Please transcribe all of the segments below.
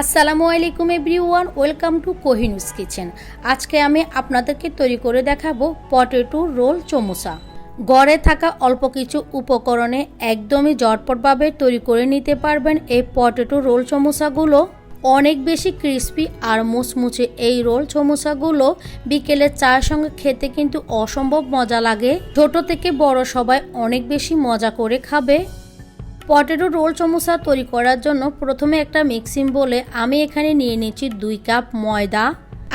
আসসালামু আলাইকুম everyone, welcome to কোহিনুস কিচেন। আজকে আমি আপনাদেরকে তৈরি করে দেখাবো পটেটো রোল চমোসা গড়ে থাকা অল্প কিছু উপকরণে একদমই জটপটভাবে তৈরি করে নিতে পারবেন এই পটেটো রোল চমোসাগুলো অনেক বেশি ক্রিস্পি আর মুচমুচে এই রোল চমোসাগুলো বিকেলে চায়ের সঙ্গে খেতে কিন্তু অসম্ভব মজা লাগে। ছোট থেকে বড় সবাই অনেক বেশি মজা করে খাবে। পটেটো রোল চমোসা তৈরি করার জন্য প্রথমে একটা মিক্সিং বলে আমি এখানে নিয়ে নিচ্ছি দুই কাপ ময়দা।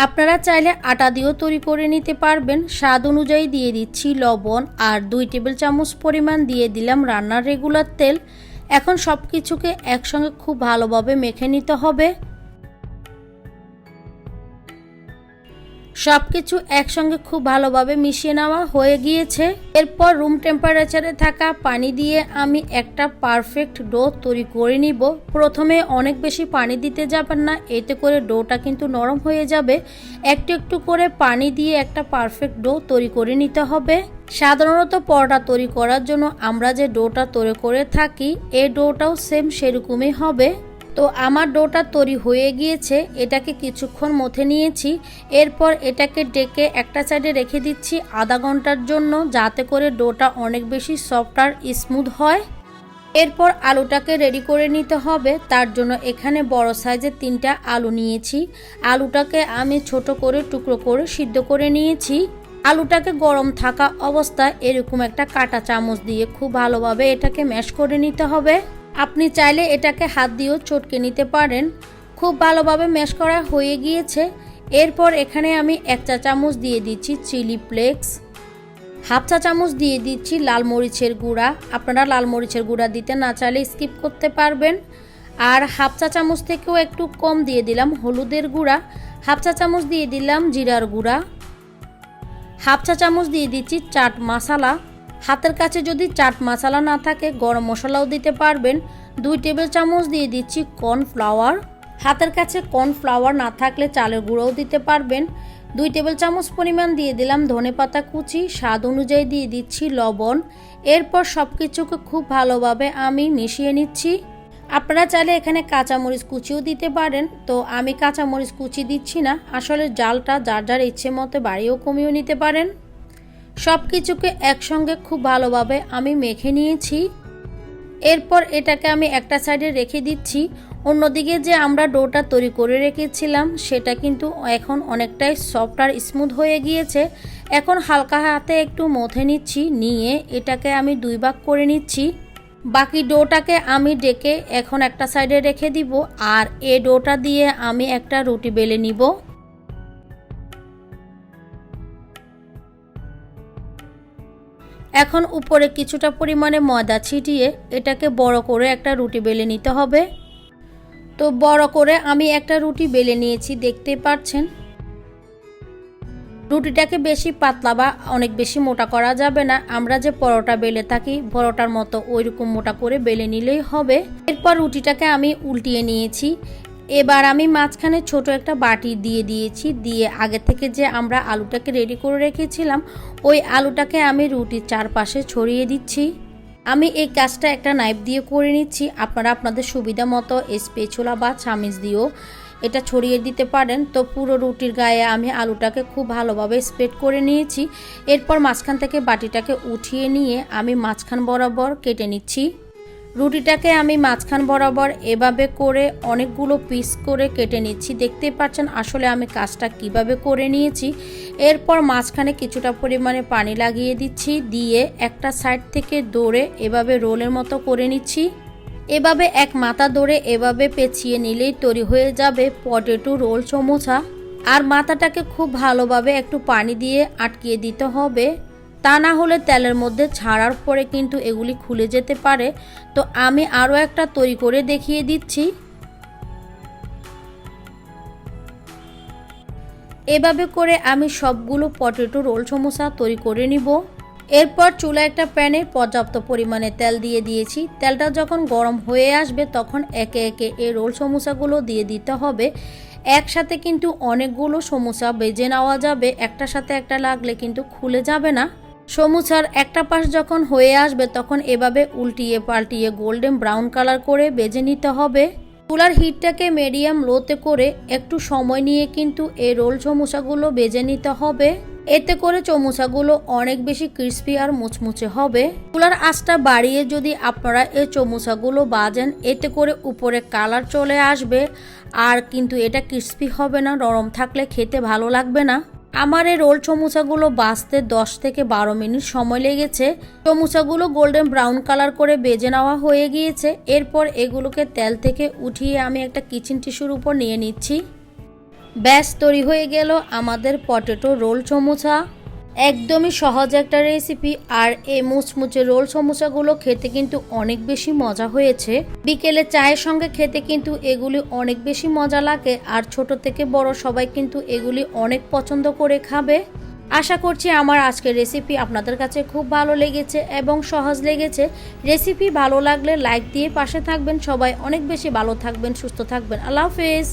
আপনারা চাইলে আটা দিয়েও তৈরি করে নিতে পারবেন। স্বাদ অনুযায়ী দিয়ে দিচ্ছি লবণ আর দুই টেবিল চামচ পরিমাণ দিয়ে দিলাম রান্নার রেগুলার তেল। এখন সব কিছুকে একসঙ্গে খুব ভালোভাবে মেখে নিতে হবে। সব কিছু একসঙ্গে খুব ভালোভাবে মিশিয়ে নেওয়া হয়ে গিয়েছে। এরপর রুম টেম্পারেচারে থাকা পানি দিয়ে আমি একটা পারফেক্ট ডো তৈরি করে নিব। প্রথমে অনেক বেশি পানি দিতে যাবেন না, এতে করে ডোটা কিন্তু নরম হয়ে যাবে। একটু একটু করে পানি দিয়ে একটা পারফেক্ট ডো তৈরি করে নিতে হবে। সাধারণত পরোটা তৈরি করার জন্য আমরা যে ডোটা তৈরি করে থাকি, এই ডোটাও সেম সেরকমই হবে। তো আমার ডোটা তৈরি হয়ে গিয়েছে, এটাকে কিছুক্ষণ মথে নিয়েছি, এরপর এটাকে ডেকে একটা সাইডে রেখে দিচ্ছি আধা ঘণ্টার জন্য, যাতে করে ডোটা অনেক বেশি সফট আর স্মুথ হয়। এরপর আলুটাকে রেডি করে নিতে হবে, তার জন্য এখানে বড় সাইজের তিনটা আলু নিয়েছি। আলুটাকে আমি ছোট করে, টুকরো করে সিদ্ধ করে নিয়েছি। আলুটাকে গরম থাকা অবস্থায় এরকম একটা কাটা চামচ দিয়ে খুব ভালোভাবে এটাকে ম্যাশ করে নিতে হবে। আপনি চাইলে এটাকে হাত দিয়েও চটকে নিতে পারেন। খুব ভালোভাবে ম্যাশ করা হয়ে গিয়েছে। এরপর এখানে আমি এক চা চামচ দিয়ে দিচ্ছি চিলি ফ্লেক্স। হাফ চা চামচ দিয়ে দিচ্ছি লাল মরিচের গুঁড়া। আপনারা লাল মরিচের গুঁড়া দিতে না চাইলে স্কিপ করতে পারবেন। আর হাফ চা চামচ থেকেও একটু কম দিয়ে দিলাম হলুদের গুঁড়া। হাফ চা চামচ দিয়ে দিলাম জিরার গুঁড়া। হাফ চা চামচ দিয়ে দিচ্ছি চাট মশলা। হাতের কাছে যদি চাট মশলা না থাকে, গরম মশলাও দিতে পারবেন। দুই টেবিল চামচ দিয়ে দিচ্ছি কর্নফ্লাওয়ার। হাতের কাছে কর্নফ্লাওয়ার না থাকলে চালের গুঁড়োও দিতে পারবেন। দুই টেবিল চামচ পরিমাণ দিয়ে দিলাম ধনে পাতা কুচি। স্বাদ অনুযায়ী দিয়ে দিচ্ছি লবণ। এরপর সব কিছুকে খুব ভালোভাবে আমি মিশিয়ে নিচ্ছি। আপনারা চাইলে এখানে কাঁচামরিচ কুচিও দিতে পারেন। তো আমি কাঁচামরিচ কুচি দিচ্ছি না। আসলে জালটা যার যার ইচ্ছে মতো বাড়িও কমিয়েও নিতে পারেন। সব কিছুকে একসঙ্গে খুব ভালোভাবে আমি মেখে নিয়েছি। এরপর এটাকে আমি একটা সাইডে রেখে দিচ্ছি। অন্যদিকে যে আমরা ডোটা তৈরি করে রেখেছিলাম, সেটা কিন্তু এখন অনেকটাই সফট আর স্মুথ হয়ে গিয়েছে। এখন হালকা হাতে একটু মথে নিচ্ছি, নিয়ে এটাকে আমি দুই ভাগ করে নিচ্ছি। বাকি ডোটাকে আমি ডেকে এখন একটা সাইডে রেখে দিব, আর এ ডোটা দিয়ে আমি একটা রুটি বেলে নিব। এখন উপরে কিছুটা পরিমাণে ময়দা ছিটিয়ে এটাকে বড় করে একটা রুটি বেলে নিতে হবে। তো বড় করে আমি একটা রুটি বেলে নিয়েছি দেখতে পাচ্ছেন। রুটিটাকে বেশি পাতলা বা অনেক বেশি মোটা করা যাবে না। আমরা যে পরোটা বেলে থাকি, পরোটার মতো ওইরকম মোটা করে বেলে নিলেই হবে। এরপর রুটিটাকে আমি উল্টিয়ে নিয়েছি। এবার আমি মাঝখানে ছোট একটা বাটি দিয়ে দিয়েছি, দিয়ে আগে থেকে যে আমরা আলুটাকে রেডি করে রেখেছিলাম, ওই আলুটাকে আমি রুটির চারপাশে ছড়িয়ে দিচ্ছি। আমি এই কাজটা একটা নাইফ দিয়ে করে নিচ্ছি। আপনারা আপনাদের সুবিধা মতো স্পেচুলা বা চামিচ দিয়েও এটা ছড়িয়ে দিতে পারেন। তো পুরো রুটির গায়ে আমি আলুটাকে খুব ভালোভাবে স্প্রেড করে নিয়েছি। এরপর মাঝখান থেকে বাটিটাকে উঠিয়ে নিয়ে আমি মাঝখান বরাবর কেটে নিচ্ছি। রুটিটাকে আমি মাঝখান বরাবর এভাবে করে অনেকগুলো পিস করে কেটে নিচ্ছি। দেখতে পাচ্ছেন আসলে আমি কাজটা কীভাবে করে নিয়েছি। এরপর মাঝখানে কিছুটা পরিমাণে পানি লাগিয়ে দিচ্ছি, দিয়ে একটা সাইড থেকে দৌড়ে এভাবে রোলের মতো করে নিচ্ছি। এভাবে এক মাথা ধরে এভাবে পেঁচিয়ে নিলেই তৈরি হয়ে যাবে পটেটো রোল চমোচা আর মাথাটাকে খুব ভালোভাবে একটু পানি দিয়ে আটকিয়ে দিতে হবে। তা না হলে তেলের মধ্যে ছাড়ার পরে কিন্তু এগুলি খুলে যেতে পারে। তো আমি আরও একটা তৈরি করে দেখিয়ে দিচ্ছি। এভাবে করে আমি সবগুলো পটেটো রোল সমোসা তৈরি করে নিব। এরপর চুলা একটা প্যানে পর্যাপ্ত পরিমাণে তেল দিয়ে দিয়েছি। তেলটা যখন গরম হয়ে আসবে তখন একে একে এই রোল সমোসাগুলো দিয়ে দিতে হবে। একসাথে কিন্তু অনেকগুলো সমোসা বেজে নেওয়া যাবে। একটার সাথে একটা লাগলে কিন্তু খুলে যাবে না। সমুচার একটা পাশ যখন হয়ে আসবে, তখন এভাবে উল্টিয়ে পাল্টিয়ে গোল্ডেন ব্রাউন কালার করে বেজে নিতে হবে। চুলার হিটটাকে মিডিয়াম লোতে করে একটু সময় নিয়ে কিন্তু এই রোল সমোসাগুলো বেজে নিতে হবে। এতে করে চমুচাগুলো অনেক বেশি ক্রিস্পি আর মুচমুচে হবে। চুলার আঁচটা বাড়িয়ে যদি আপনারা এই চমুচাগুলো বাজেন, এতে করে উপরে কালার চলে আসবে। আর কিন্তু এটা ক্রিস্পি হবে না, নরম থাকলে খেতে ভালো লাগবে না। আমার এই রোল চমুচাগুলো বাঁচতে দশ থেকে বারো মিনিট সময় লেগেছে। চমুচাগুলো গোল্ডেন ব্রাউন কালার করে বেজে নেওয়া হয়ে গিয়েছে। এরপর এগুলোকে তেল থেকে উঠিয়ে আমি একটা কিচেন টিস্যুর উপর নিয়ে নিচ্ছি। ব্যাস, তৈরি হয়ে গেল আমাদের পটেটো রোল সমোসা। একদমই সহজ একটা রেসিপি আর এই মুচমুচে রোল সমোসাগুলো খেতে কিন্তু অনেক বেশি মজা হয়েছে। বিকেলে চায়ের সঙ্গে খেতে কিন্তু এগুলি অনেক বেশি মজা লাগে আর ছোট থেকে বড় সবাই কিন্তু এগুলি অনেক পছন্দ করে খাবে। আশা করছি আমার আজকের রেসিপি আপনাদের কাছে খুব ভালো লেগেছে এবং সহজ লেগেছে। রেসিপি ভালো লাগলে লাইক দিয়ে পাশে থাকবেন। সবাই অনেক বেশি ভালো থাকবেন, সুস্থ থাকবেন। আল্লাহ হাফেজ।